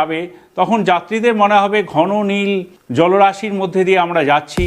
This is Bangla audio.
যাবে তখন যাত্রীদের মনে হবে ঘন নীল জলরাশির মধ্যে দিয়ে আমরা যাচ্ছি।